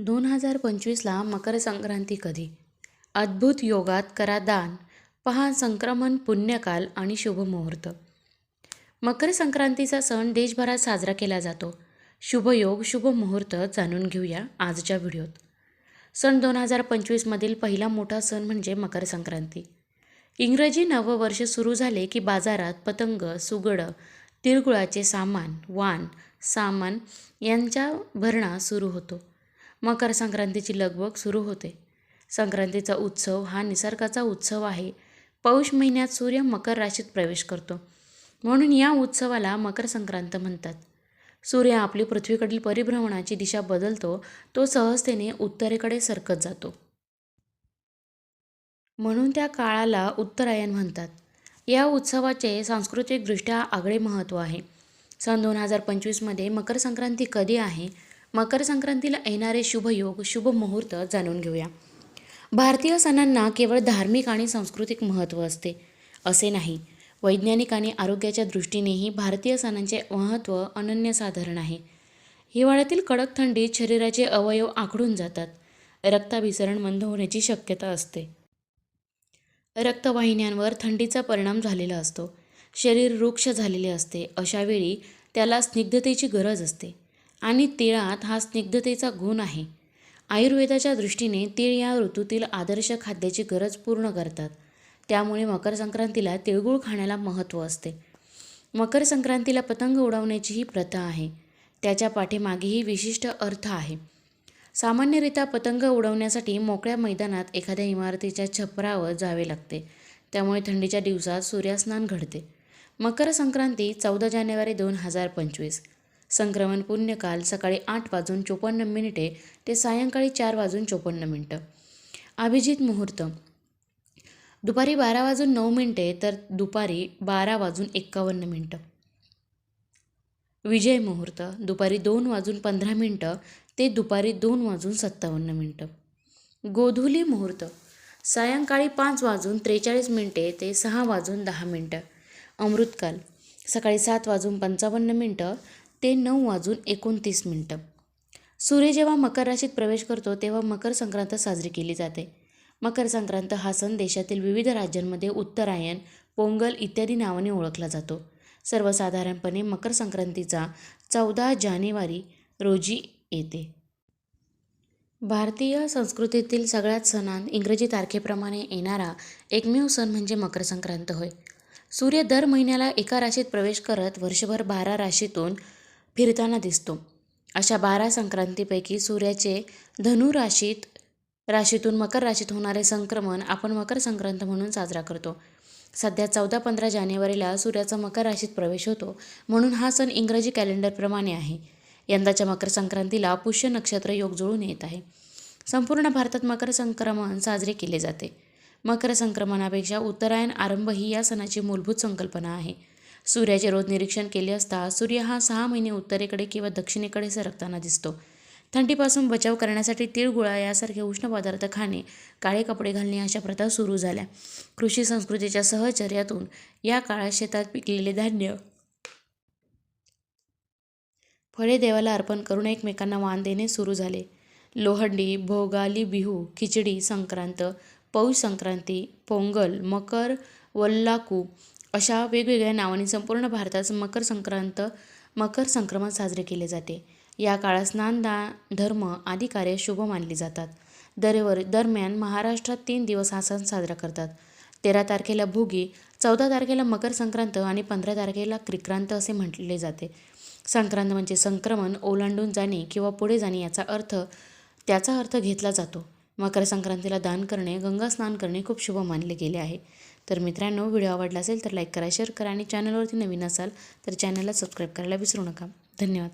दोन हजार पंचवीसला मकर संक्रांती कधी? अद्भुत योगात करा दान पहा संक्रमण पुण्यकाल आणि शुभमुहूर्त. मकर संक्रांतीचा सण देशभरात साजरा केला जातो. शुभयोग शुभमुहूर्त जाणून घेऊया आजच्या व्हिडिओत. सण दोन हजार पंचवीसमधील पहिला मोठा सण म्हणजे मकर संक्रांती इंग्रजी नववर्ष सुरू झाले की बाजारात पतंग सुगड तिळगुळाचे सामान वाण सामान यांच्या भरणा सुरू होतो. मकर संक्रांतीची लगबग सुरू होते. संक्रांतीचा उत्सव हा निसर्गाचा उत्सव आहे. पौष महिन्यात सूर्य मकर राशीत प्रवेश करतो. म्हणून या उत्सवाला मकर संक्रांत म्हणतात. सूर्य आपली पृथ्वीकडील परिभ्रमणाची दिशा बदलतो तो सहजतेने उत्तरेकडे सरकत जातो. म्हणून त्या काळाला उत्तरायण म्हणतात. या उत्सवाचे सांस्कृतिकदृष्ट्या आगळे महत्त्व आहे. सन दोन हजार पंचवीसमध्ये मकर संक्रांती कधी आहे? मकर संक्रांतीला येणारे शुभयोग शुभ मुहूर्त जाणून घेऊया. भारतीय सणांना केवळ धार्मिक आणि सांस्कृतिक महत्त्व असते असे नाही. वैज्ञानिक आणि आरोग्याच्या दृष्टीनेही भारतीय सणांचे महत्त्व अनन्यसाधारण आहे. हिवाळ्यातील कडक थंडीत शरीराचे अवयव आखडून जातात. रक्ताभिसरण मंद होण्याची शक्यता असते. रक्तवाहिन्यांवर थंडीचा परिणाम झालेला असतो. शरीर वृक्ष झालेले असते. अशावेळी त्याला स्निग्धतेची गरज असते. आणि तिळात हा स्निग्धतेचा गुण आहे. आयुर्वेदाच्या दृष्टीने तीळ या ऋतूतील आदर्श खाद्याची गरज पूर्ण करतात. त्यामुळे मकर संक्रांतीला तिळगुळ खाण्याला महत्त्व असते. मकर संक्रांतीला पतंग उडवण्याची ही प्रथा आहे. त्याच्या पाठीमागेही विशिष्ट अर्थ आहे. सामान्यरित्या पतंग उडवण्यासाठी मोकळ्या मैदानात एखाद्या इमारतीच्या छपरावर जावे लागते. त्यामुळे थंडीच्या दिवसात सूर्यास्नान घडते. मकर संक्रांती चौदा जानेवारी दोन हजार पंचवीस. संक्रमण पुण्यकाल सकाळी आठ वाजून चोपन्न मिनिटे ते सायंकाळी चार वाजून चोपन्न मिनटं. अभिजित मुहूर्त. दुपारी बारा वाजून नऊ मिनटे तर दुपारी बारा वाजून एक्कावन्न मिनटं. विजय मुहूर्त. दुपारी दोन वाजून पंधरा मिनटं ते दुपारी दोन वाजून सत्तावन्न मिनटं. गोधुली मुहूर्त. सायंकाळी पाच वाजून त्रेचाळीस मिनटे ते सहा वाजून दहा मिनटं. अमृतकाल. सकाळी सात वाजून पंचावन्न मिनटं ते नऊ वाजून एकोणतीस मिनटं. सूर्य जेव्हा मकर राशीत प्रवेश करतो तेव्हा मकर संक्रांत साजरी केली जाते. मकर संक्रांत हा सण देशातील विविध राज्यांमध्ये उत्तरायण पोंगल इत्यादी नावाने ओळखला जातो. सर्वसाधारणपणे मकर संक्रांतीचा चौदा जानेवारी रोजी येते. भारतीय संस्कृतीतील सगळ्यात सणांत इंग्रजी तारखेप्रमाणे येणारा एकमेव सण म्हणजे मकर संक्रांत होय. सूर्य दर महिन्याला एका राशीत प्रवेश करत वर्षभर बारा राशीतून फिरताना दिसतो. अशा बारा संक्रांतीपैकी सूर्याचे धनु राशीत राशीतून मकर राशीत होणारे संक्रमण आपण मकर संक्रांत म्हणून साजरा करतो. सध्या चौदा पंधरा जानेवारीला सूर्याचा मकर राशीत प्रवेश होतो म्हणून हा सण इंग्रजी कॅलेंडरप्रमाणे आहे. यंदाच्या मकर संक्रांतीला पुष्य नक्षत्र योग जुळून येत आहे. संपूर्ण भारतात मकर संक्रमण साजरे केले जाते. मकर संक्रमणापेक्षा उत्तरायण आरंभ ही या सणाची मूलभूत संकल्पना आहे. सूर्याचे रोज निरीक्षण केले असता सूर्य हा सहा महिने उत्तरेकडे किंवा दक्षिणेकडे सरकताना दिसतो. थंडीपासून बचाव करण्यासाठी तिळगुळा यासारखे उष्ण पदार्थ खाणे काळे कपडे घालणे अशा प्रथा सुरू झाल्या. कृषी संस्कृतीच्या सहचर्यातून या काळात शेतात पिकलेले धान्य फळे देवाला अर्पण करून एकमेकांना वाण देणे सुरू झाले. लोहंडी भोगाली बिहू खिचडी संक्रांत पौष संक्रांती पोंगल मकर वल्लाकू अशा वेगवेगळ्या नावाने संपूर्ण भारतात मकर संक्रांत मकर संक्रमण साजरे केले जाते. या काळात स्नान दान धर्म आदी कार्य शुभ मानली जातात. दरवर दरम्यान महाराष्ट्रात तीन दिवस हा सण साजरा करतात. तेरा तारखेला भोगी चौदा तारखेला मकर संक्रांत आणि पंधरा तारखेला क्रिक्रांत असे म्हटले जाते. संक्रांत म्हणजे संक्रमण ओलांडून जाणे किंवा पुढे जाणे याचा अर्थ त्याचा अर्थ घेतला जातो. मकर संक्रांतीला दान करणे गंगा स्नान करणे खूप शुभ मानले गेले आहे. तर मित्रांनो व्हिडिओ आवडला असेल तर लाईक करा शेअर करा आणि चॅनलवरती नवीन असाल तर चॅनलला सबस्क्राईब करायला विसरू नका. धन्यवाद.